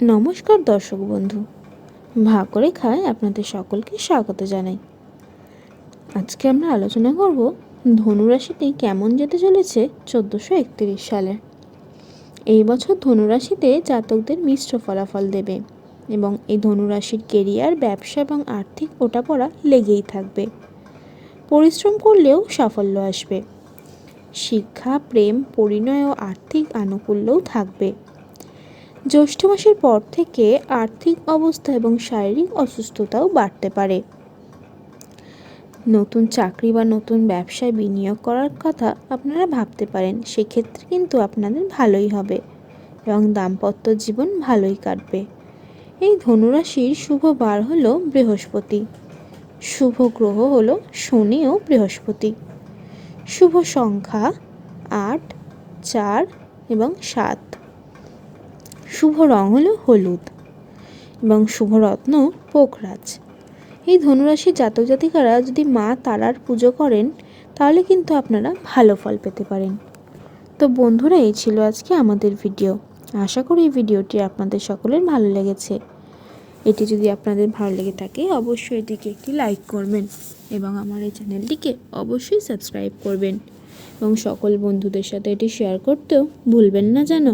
নমস্কার দর্শক বন্ধু ভা করে খায় আপনাদের সকলকে স্বাগত জানাই। আজকে আমরা আলোচনা করব ধনুরাশিতে কেমন যেতে চলেছে চোদ্দোশো একত্রিশ সালে। এই বছর ধনুরাশিতে জাতকদের মিশ্র ফলাফল দেবে এবং এই ধনুরাশির কেরিয়ার, ব্যবসা এবং আর্থিক ওঠাপড়া লেগেই থাকবে। পরিশ্রম করলেও সাফল্য আসবে। শিক্ষা, প্রেম, পরিণয় ও আর্থিক আনুকূল্যও থাকবে। জ্যৈষ্ঠ মাসের পর থেকে আর্থিক অবস্থা এবং শারীরিক অসুস্থতাও বাড়তে পারে। নতুন চাকরি বা নতুন ব্যবসায় বিনিয়োগ করার কথা আপনারা ভাবতে পারেন, সেক্ষেত্রে কিন্তু আপনাদের ভালোই হবে এবং দাম্পত্য জীবন ভালোই কাটবে। এই ধনুরাশির শুভ বার হলো বৃহস্পতি। শুভ গ্রহ হলো শনি ও বৃহস্পতি। শুভ সংখ্যা আট, চার এবং সাত। শুভ রং হলো হলুদ এবং শুভ রত্ন পোকরাজ এই ধনুরাশির জাতক জাতিকারা যদি মা তারার পুজো করেন, তাহলে কিন্তু আপনারা ভালো ফল পেতে পারেন। তো বন্ধুরা, এই ছিল আজকে আমাদের ভিডিও। আশা করি এই ভিডিওটি আপনাদের সকলের ভালো লেগেছে। এটি যদি আপনাদের ভালো লেগে থাকে, অবশ্যই এটিকে একটি লাইক করবেন এবং আমার এই চ্যানেলটিকে অবশ্যই সাবস্ক্রাইব করবেন। এবং সকল বন্ধুদের সাথে এটি শেয়ার করতেও ভুলবেন না যেন।